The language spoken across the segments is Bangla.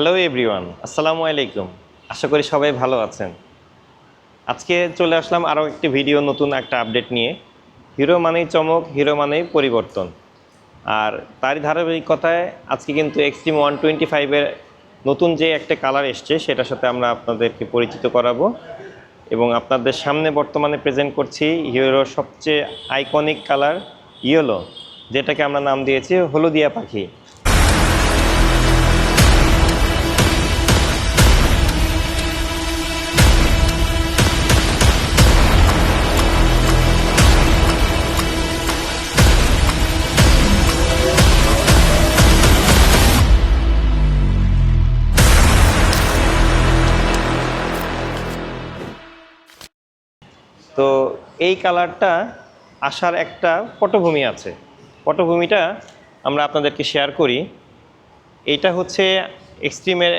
হ্যালো এভরিওয়ান আসসালামু আলাইকুম আশা করি সবাই ভালো আছেন। আজকে চলে আসলাম আরও একটি ভিডিও নতুন একটা আপডেট নিয়ে। হিরো মানেই চমক হিরো মানেই পরিবর্তন। আর তারই ধারাবাহিকতায় আজকে কিন্তু এক্সট্রিম ওয়ান টোয়েন্টি ফাইভের নতুন যে একটা কালার এসছে, সেটার সাথে আমরা আপনাদেরকে পরিচিত করাবো। এবং আপনাদের সামনে বর্তমানে প্রেজেন্ট করছি হিরোর সবচেয়ে আইকনিক কালার ইয়েলো যেটাকে আমরা নাম দিয়েছি হলুদিয়া পাখি। তো এই কালারটা আসার একটা পটভূমি আছে। পটভূমিটা আমরা আপনাদেরকে শেয়ার করি। এইটা হচ্ছে এক্সট্রিমের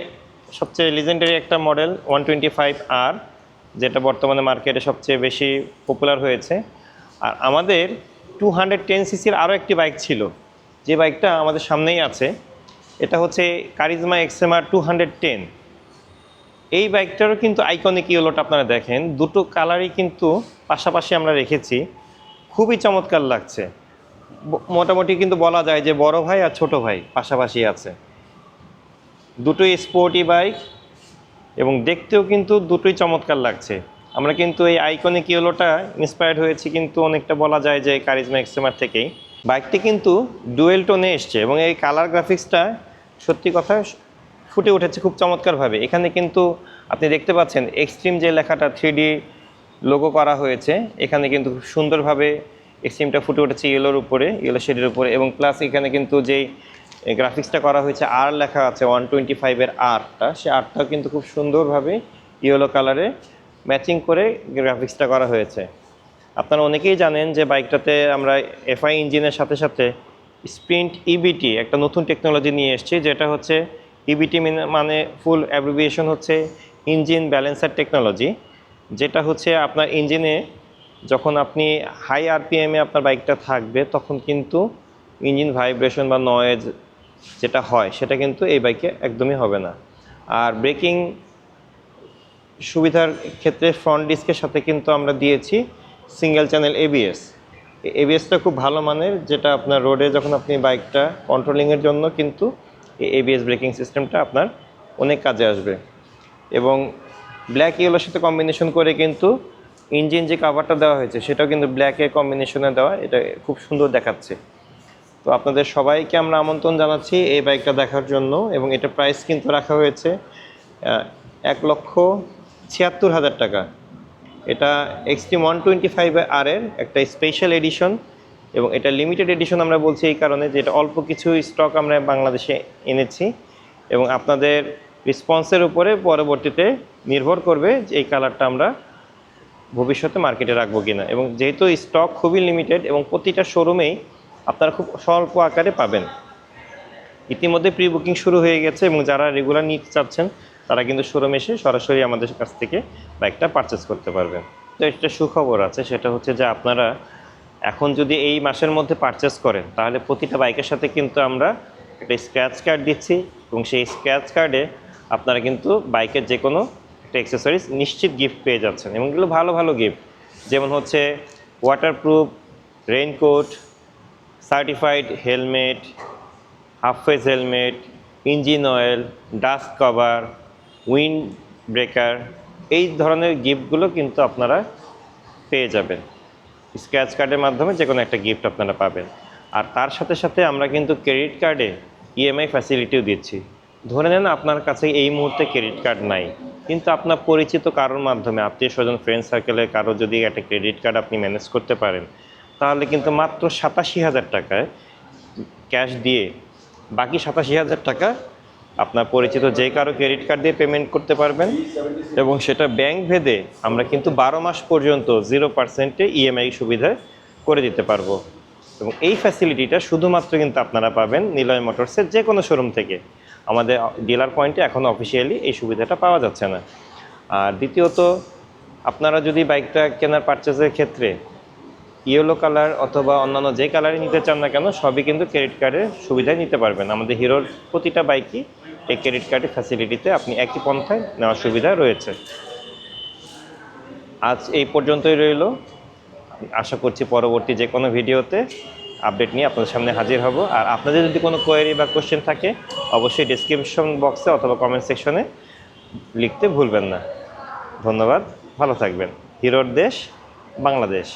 সবচেয়ে লিজেন্ডারি একটা model one twenty five R, যেটা বর্তমানে মার্কেটে সবচেয়ে বেশি পপুলার হয়েছে। আর আমাদের টু হান্ড্রেড টেন সিসির আরও একটি বাইক ছিল। যে বাইকটা আমাদের সামনেই আছে। এটা হচ্ছে Karizma XMR two hundred ten এই বাইকটারও কিন্তু আইকনিক ইয়েলোটা আপনারা দেখেন। দুটো কালারই কিন্তু পাশাপাশি আমরা রেখেছি। খুবই চমৎকার লাগছে। মোটামুটি কিন্তু বলা যায় যে বড় ভাই আর ছোট ভাই পাশাপাশি আছে। দুটোই স্পোর্টি বাইক এবং দেখতেও কিন্তু দুটোই চমৎকার লাগছে। আমরা কিন্তু এই আইকনিক ইয়েলোটা ইন্সপায়ার্ড হয়েছি কিন্তু অনেকটা বলা যায় যে কারিজমা এক্সেমার থেকেই। বাইকটি কিন্তু ডুয়েল টোনে এসছে এবং এই কালার গ্রাফিক্সটা সত্যি কথা ফুটে উঠেছে খুব চমৎকারভাবে। এখানে কিন্তু আপনি দেখতে পাচ্ছেন এক্সট্রিম যে লেখাটা থ্রি লোগো করা হয়েছে, এখানে কিন্তু খুব সুন্দরভাবে এক্সট্রিমটা ফুটে উঠেছে ইয়েলোর উপরে ইয়েলো শেডের উপরে এবং প্লাস এখানে কিন্তু যেই গ্রাফিক্সটা করা হয়েছে আর লেখা আছে ওয়ান টোয়েন্টি ফাইভের আরটা সে আরটাও কিন্তু খুব সুন্দরভাবে ইয়েলো কালারে ম্যাচিং করে গ্রাফিক্সটা করা হয়েছে। আপনারা অনেকেই জানেন যে বাইকটাতে আমরা এফআই ইঞ্জিনের সাথে সাথে স্প্রিন্ট ইবিটি একটা নতুন টেকনোলজি নিয়ে এসেছি, যেটা হচ্ছে ইবিটি মানে ফুল অ্যাব্রিভিয়েশন হচ্ছে ইঞ্জিন ব্যালেন্সার টেকনোলজি যেটা হচ্ছে আপনার ইঞ্জিনে যখন আপনি হাই আরপিএমে আপনার বাইকটা থাকবে, তখন কিন্তু ইঞ্জিন ভাইব্রেশন বা নয়েজ যেটা হয়, সেটা কিন্তু এই বাইকে একদমই হবে না। আর ব্রেকিং সুবিধার ক্ষেত্রে ফ্রন্ট ডিস্কের সাথে কিন্তু আমরা দিয়েছি সিঙ্গেল চ্যানেল এবিএস এবিএসটা খুব ভালো মানের, যেটা আপনার রোডে যখন আপনি বাইকটা কন্ট্রোলিংয়ের জন্য কিন্তু এবিএস ব্রেকিং সিস্টেমটা আপনার অনেক কাজে আসবে। এবং ব্ল্যাক ইয়েলোর সাথে কম্বিনেশন করে কিন্তু ইঞ্জিন যে কাভারটা দেওয়া হয়েছে, সেটাও কিন্তু ব্ল্যাকের কম্বিনেশনে দেওয়া, এটা খুব সুন্দর দেখাচ্ছে। তো আপনাদের সবাইকে আমরা আমন্ত্রণ জানাচ্ছি এই বাইকটা দেখার জন্য, এবং এটা প্রাইস কিন্তু রাখা হয়েছে এক লক্ষ ছিয়াত্তর হাজার টাকা। এটা Xtreme one twenty five R এর একটা স্পেশাল এডিশন এবং এটা লিমিটেড এডিশন আমরা বলছি এই কারণে যে এটা অল্প কিছু স্টক আমরা বাংলাদেশে এনেছি এবং আপনাদের রেসপন্সের উপরে পরবর্তীতে নির্ভর করবে যে এই কালারটা আমরা ভবিষ্যতে মার্কেটে রাখব কিনা। এবং যেহেতু স্টক খুবই লিমিটেড এবং প্রতিটা শোরুমেই আপনারা খুব স্বল্প আকারে পাবেন। ইতিমধ্যে প্রি বুকিং শুরু হয়ে গেছে এবং যারা রেগুলার নিতে চাচ্ছেন, তারা কিন্তু শোরুমে এসে সরাসরি আমাদের কাছ থেকে বাইকটা পারচেস করতে পারবেন। তো একটা সুখবর আছে, সেটা হচ্ছে যে আপনারা এখন যদি এই মাসের মধ্যে পারচেস করেন, তাহলে প্রতিটা বাইকের সাথে কিন্তু আমরা একটা স্ক্র্যাচ কার্ড দিচ্ছি এবং সেই স্ক্র্যাচ কার্ডে আপনারা কিন্তু বাইকের যে কোনো একটা অ্যাক্সেসরিজ নিশ্চিত গিফট পেয়ে যাচ্ছেন এবং এগুলো ভালো ভালো গিফট যেমন হচ্ছে waterproof raincoat certified helmet half face helmet engine oil dust cover windbreaker এই ধরনের গিফটগুলো কিন্তু আপনারা পেয়ে যাবেন। স্ক্র্যাচ কার্ডের মাধ্যমে যে কোনো একটা গিফট আপনারা পাবেন। আর তার সাথে সাথে আমরা কিন্তু ক্রেডিট কার্ডে ইএমআই ফ্যাসিলিটিও দিচ্ছি। ধরে নেন আপনার কাছে এই মুহূর্তে ক্রেডিট কার্ড নাই। কিন্তু আপনার পরিচিত কারোর মাধ্যমে, আত্মীয় স্বজন ফ্রেন্ড সার্কেলের কারও যদি একটা ক্রেডিট কার্ড আপনি ম্যানেজ করতে পারেন, তাহলে কিন্তু মাত্র সাতাশি হাজার টাকায় ক্যাশ দিয়ে বাকি সাতাশি হাজার টাকা আপনার পরিচিত যে কারও ক্রেডিট কার্ড দিয়ে পেমেন্ট করতে পারবেন এবং সেটা ব্যাংক ভেদে আমরা কিন্তু বারো মাস পর্যন্ত জিরো পার্সেন্টে ইএমআই সুবিধা করে দিতে পারব। এবং এই ফ্যাসিলিটিটা শুধুমাত্র কিন্তু আপনারা পাবেন নিলয় মোটরসের যে কোনো শোরুম থেকে। আমাদের ডিলার পয়েন্টে এখন অফিসিয়ালি এই সুবিধাটা পাওয়া যাচ্ছে না। আর দ্বিতীয়ত, আপনারা যদি বাইকটা কেনার পারচেসের ক্ষেত্রে ইয়েলো কালার অথবা অন্যান্য যে কালারই নিতে চান না কেন, সবই কিন্তু ক্রেডিট কার্ডের সুবিধায় নিতে পারবেন। আমাদের হিরোর প্রতিটা বাইকই এই ক্রেডিট কার্ডের ফ্যাসিলিটিতে আপনি একই পন্থায় নেওয়ার সুবিধা রয়েছে। আজ এই পর্যন্তই রইল। আশা করছি পরবর্তী যে কোনো ভিডিওতে আপডেট নিয়ে আপনাদের সামনে হাজির হব। আর আপনাদের যদি কোনো কোয়েরি বা কোশ্চেন থাকে, অবশ্যই ডিসক্রিপশন বক্সে অথবা কমেন্ট সেকশনে লিখতে ভুলবেন না। ধন্যবাদ। ভালো থাকবেন। হিরোর দেশ, বাংলাদেশ।